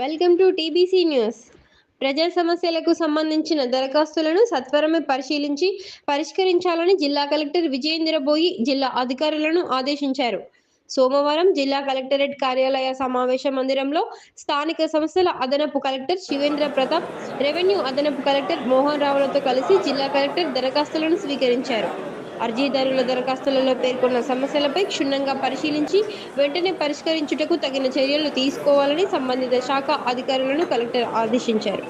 Welcome to TBC news. ప్రజా సమస్యలకు సంబంధించిన దరఖాస్తులను సత్వరమే పరిశీలించి పరిష్కరించాలని జిల్లా కలెక్టర్ విజయేంద్ర బోయి జిల్లా అధికారులను ఆదేశించారు. సోమవారం జిల్లా కలెక్టరేట్ కార్యాలయ సమావేశ మందిరంలో స్థానిక సంస్థల అదనపు కలెక్టర్ శివేంద్ర ప్రతాప్ రెవెన్యూ అదనపు కలెక్టర్ మోహన్ రావులతో కలిసి జిల్లా కలెక్టర్ దరఖాస్తులను స్వీకరించారు. అర్జీదారుల దరఖాస్తులలో పేర్కొన్న సమస్యలపై క్షుణ్ణంగా పరిశీలించి వెంటనే పరిష్కరించుటకు తగిన చర్యలు తీసుకోవాలని సంబంధిత శాఖ అధికారులను కలెక్టర్ ఆదేశించారు.